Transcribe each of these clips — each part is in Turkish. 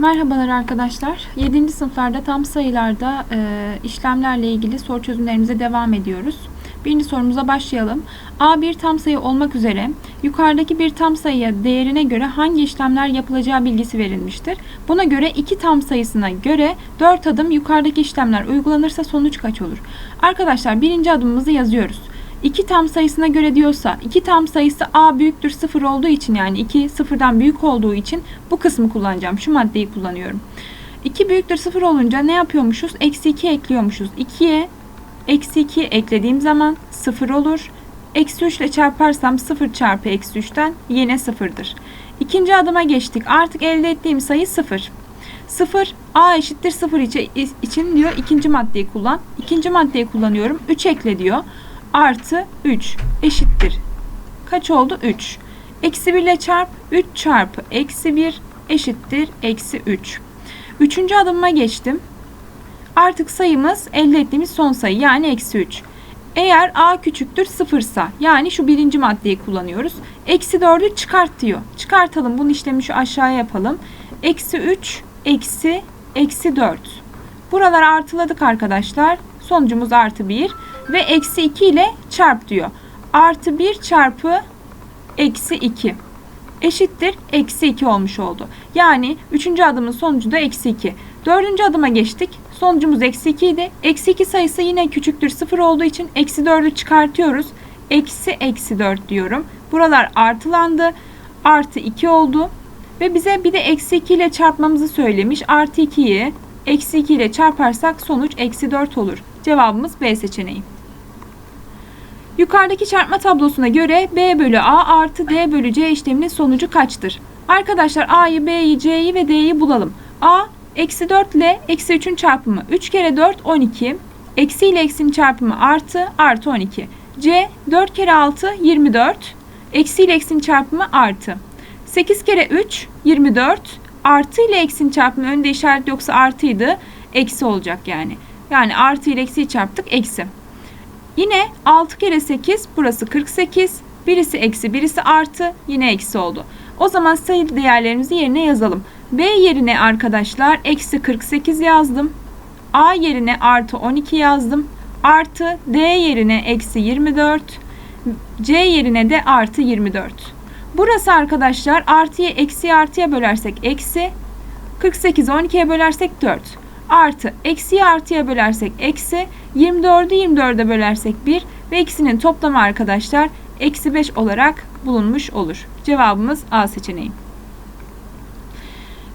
Merhabalar arkadaşlar. 7. sınıflarda tam sayılarda e, işlemlerle ilgili soru çözümlerimize devam ediyoruz. Birinci sorumuza başlayalım. A bir tam sayı olmak üzere yukarıdaki bir tam sayıya değerine göre hangi işlemler yapılacağı bilgisi verilmiştir. Buna göre iki tam sayısına göre 4 adım yukarıdaki işlemler uygulanırsa sonuç kaç olur? Arkadaşlar birinci adımımızı yazıyoruz. 2 tam sayısına göre diyorsa 2 tam sayısı a büyüktür 0 olduğu için yani 2 sıfırdan büyük olduğu için bu kısmı kullanacağım. Şu maddeyi kullanıyorum. 2 büyüktür 0 olunca ne yapıyormuşuz? Eksi 2 ekliyormuşuz. 2'ye eksi 2 eklediğim zaman 0 olur. Eksi 3 ile çarparsam 0 çarpı eksi 3'ten yine 0'dır. İkinci adıma geçtik. Artık elde ettiğim sayı 0. 0 a eşittir 0 için diyor ikinci maddeyi kullan. İkinci maddeyi kullanıyorum. 3 ekle diyor artı 3 eşittir. Kaç oldu? 3. Eksi 1 ile çarp. 3 çarpı eksi 1 eşittir. Eksi 3. Üçüncü adıma geçtim. Artık sayımız elde ettiğimiz son sayı yani eksi 3. Eğer a küçüktür 0 ise yani şu birinci maddeyi kullanıyoruz. Eksi 4'ü çıkart diyor. Çıkartalım. Bunun işlemi şu aşağıya yapalım. Eksi 3 eksi eksi 4. Buraları artıladık arkadaşlar. Sonucumuz artı 1 ve eksi 2 ile çarp diyor. Artı 1 çarpı eksi 2 eşittir eksi 2 olmuş oldu. Yani 3. adımın sonucu da eksi 2. 4. adıma geçtik. Sonucumuz eksi 2 idi. Eksi 2 sayısı yine küçüktür 0 olduğu için eksi 4'ü çıkartıyoruz. Eksi eksi 4 diyorum. Buralar artılandı. Artı 2 oldu. Ve bize bir de eksi 2 ile çarpmamızı söylemiş. Artı 2'yi eksi 2 ile çarparsak sonuç eksi 4 olur. Cevabımız B seçeneği. Yukarıdaki çarpma tablosuna göre B bölü A artı D bölü C işleminin sonucu kaçtır? Arkadaşlar A'yı, B'yi, C'yi ve D'yi bulalım. A, eksi 4 ile eksi 3'ün çarpımı. 3 kere 4, 12. Eksi ile eksinin çarpımı artı, artı 12. C, 4 kere 6, 24. Eksi ile eksinin çarpımı artı. 8 kere 3, 24. Artı ile eksinin çarpımı önde işaret yoksa artıydı. Eksi olacak yani. Yani artı ile eksiyi çarptık, eksi. Yine 6 kere 8 burası 48. Birisi eksi birisi artı yine eksi oldu. O zaman sayı değerlerimizi yerine yazalım. B yerine arkadaşlar eksi 48 yazdım. A yerine artı 12 yazdım. Artı D yerine eksi 24. C yerine de artı 24. Burası arkadaşlar artıyı eksi artıya bölersek eksi. 48 12'ye bölersek 4 artı eksiyi artıya bölersek eksi 24'ü 24'e bölersek 1 ve ikisinin toplamı arkadaşlar eksi 5 olarak bulunmuş olur. Cevabımız A seçeneği.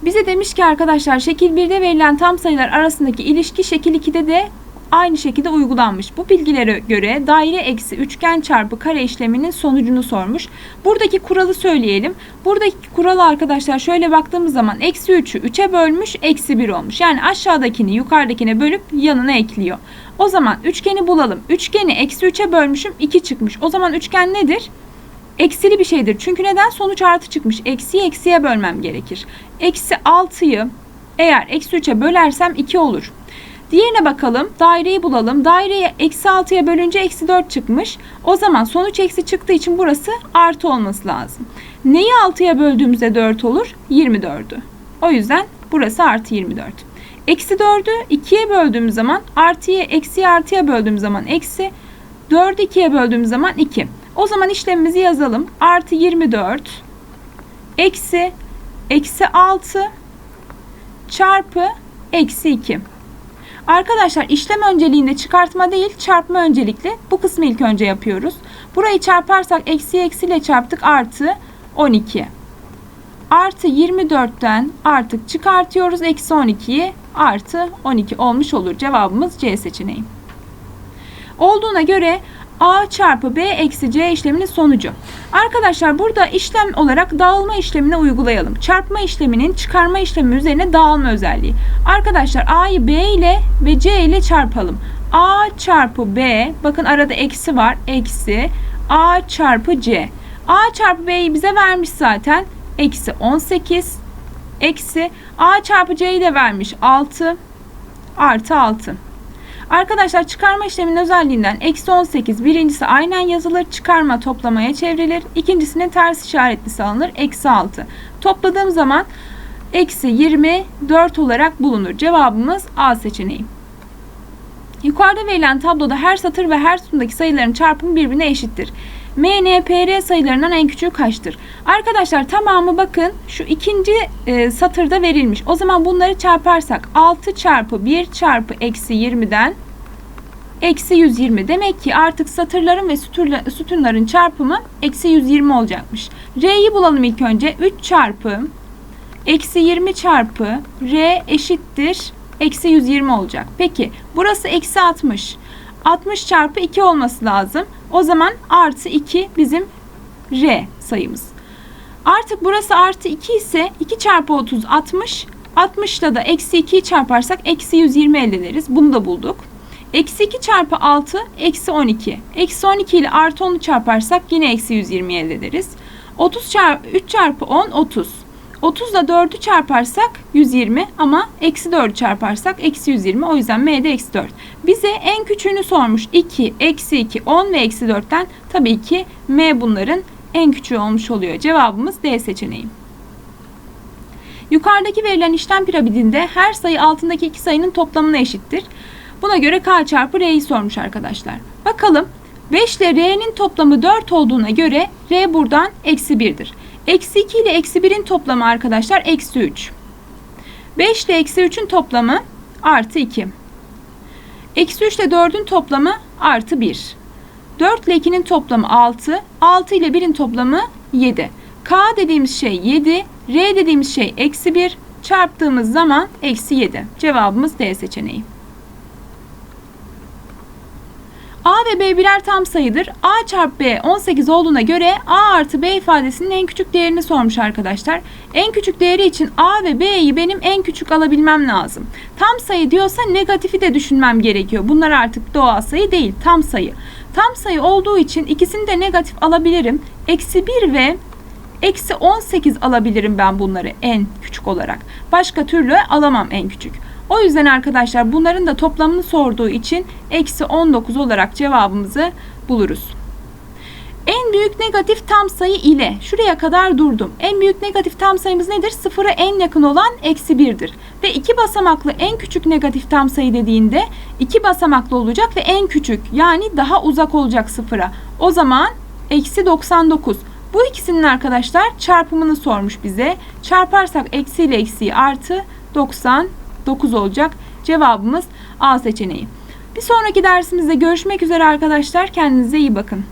Bize demiş ki arkadaşlar şekil 1'de verilen tam sayılar arasındaki ilişki şekil 2'de de aynı şekilde uygulanmış. Bu bilgilere göre daire eksi üçgen çarpı kare işleminin sonucunu sormuş. Buradaki kuralı söyleyelim. Buradaki kuralı arkadaşlar şöyle baktığımız zaman eksi 3'ü 3'e bölmüş eksi 1 olmuş. Yani aşağıdakini yukarıdakine bölüp yanına ekliyor. O zaman üçgeni bulalım. Üçgeni eksi 3'e bölmüşüm 2 çıkmış. O zaman üçgen nedir? Eksili bir şeydir. Çünkü neden? Sonuç artı çıkmış. Eksiyi eksiye bölmem gerekir. Eksi 6'yı eğer eksi 3'e bölersem 2 olur. Diğerine bakalım. Daireyi bulalım. Daireyi eksi 6'ya bölünce eksi 4 çıkmış. O zaman sonuç eksi çıktığı için burası artı olması lazım. Neyi 6'ya böldüğümüzde 4 olur? 24'ü. O yüzden burası artı 24. Eksi 4'ü 2'ye böldüğümüz zaman artıyı eksi artıya böldüğümüz zaman eksi 4'ü 2'ye böldüğümüz zaman 2. O zaman işlemimizi yazalım. Artı 24 eksi eksi 6 çarpı eksi 2. Arkadaşlar işlem önceliğinde çıkartma değil çarpma öncelikli. Bu kısmı ilk önce yapıyoruz. Burayı çarparsak eksi eksiyle çarptık artı 12. Artı 24'ten artık çıkartıyoruz. Eksi 12'yi artı 12 olmuş olur. Cevabımız C seçeneği. Olduğuna göre A çarpı B eksi C işleminin sonucu. Arkadaşlar burada işlem olarak dağılma işlemini uygulayalım. Çarpma işleminin çıkarma işlemi üzerine dağılma özelliği. Arkadaşlar A'yı B ile ve C ile çarpalım. A çarpı B bakın arada eksi var. Eksi A çarpı C. A çarpı B'yi bize vermiş zaten. Eksi 18. Eksi A çarpı C'yi de vermiş 6. Artı 6. Arkadaşlar çıkarma işleminin özelliğinden eksi 18 birincisi aynen yazılır çıkarma toplamaya çevrilir. İkincisinin ters işaretlisi alınır eksi 6. Topladığım zaman eksi 24 olarak bulunur. Cevabımız A seçeneği. Yukarıda verilen tabloda her satır ve her sütundaki sayıların çarpımı birbirine eşittir. M, N, P, R sayılarından en küçüğü kaçtır? Arkadaşlar tamamı bakın şu ikinci e, satırda verilmiş. O zaman bunları çarparsak 6 çarpı 1 çarpı eksi 20'den eksi 120. Demek ki artık satırların ve sütunların çarpımı eksi 120 olacakmış. R'yi bulalım ilk önce. 3 çarpı eksi 20 çarpı R eşittir eksi 120 olacak. Peki burası eksi 60. 60 çarpı 2 olması lazım. O zaman artı 2 bizim R sayımız. Artık burası artı 2 ise 2 çarpı 30 60. 60'la da eksi 2'yi çarparsak eksi 120 elde ederiz. Bunu da bulduk. Eksi 2 çarpı 6 eksi 12. Eksi 12 ile artı 10'u çarparsak yine eksi 120 elde ederiz. 30 çarpı 3 çarpı 10 30. 30 ile 4'ü çarparsak 120 ama eksi 4'ü çarparsak eksi 120. O yüzden m'de eksi 4. Bize en küçüğünü sormuş. 2, eksi 2, 10 ve eksi 4'ten tabii ki m bunların en küçüğü olmuş oluyor. Cevabımız D seçeneği. Yukarıdaki verilen işlem piramidinde her sayı altındaki iki sayının toplamına eşittir. Buna göre k çarpı r'yi sormuş arkadaşlar. Bakalım 5 ile r'nin toplamı 4 olduğuna göre r buradan eksi 1'dir. Eksi 2 ile eksi 1'in toplamı arkadaşlar eksi 3. 5 ile eksi 3'ün toplamı artı 2. Eksi 3 ile 4'ün toplamı artı 1. 4 ile 2'nin toplamı 6. 6 ile 1'in toplamı 7. K dediğimiz şey 7. R dediğimiz şey eksi 1. Çarptığımız zaman eksi 7. Cevabımız D seçeneği. A ve B birer tam sayıdır. A çarpı B 18 olduğuna göre A artı B ifadesinin en küçük değerini sormuş arkadaşlar. En küçük değeri için A ve B'yi benim en küçük alabilmem lazım. Tam sayı diyorsa negatifi de düşünmem gerekiyor. Bunlar artık doğal sayı değil, tam sayı. Tam sayı olduğu için ikisini de negatif alabilirim. Eksi 1 ve eksi 18 alabilirim ben bunları en küçük olarak. Başka türlü alamam en küçük. O yüzden arkadaşlar bunların da toplamını sorduğu için eksi 19 olarak cevabımızı buluruz. En büyük negatif tam sayı ile şuraya kadar durdum. En büyük negatif tam sayımız nedir? Sıfıra en yakın olan eksi 1'dir. Ve iki basamaklı en küçük negatif tam sayı dediğinde iki basamaklı olacak ve en küçük yani daha uzak olacak sıfıra. O zaman eksi 99. Bu ikisinin arkadaşlar çarpımını sormuş bize. Çarparsak eksi ile eksiyi artı 99 olacak. Cevabımız A seçeneği. Bir sonraki dersimizde görüşmek üzere arkadaşlar. Kendinize iyi bakın.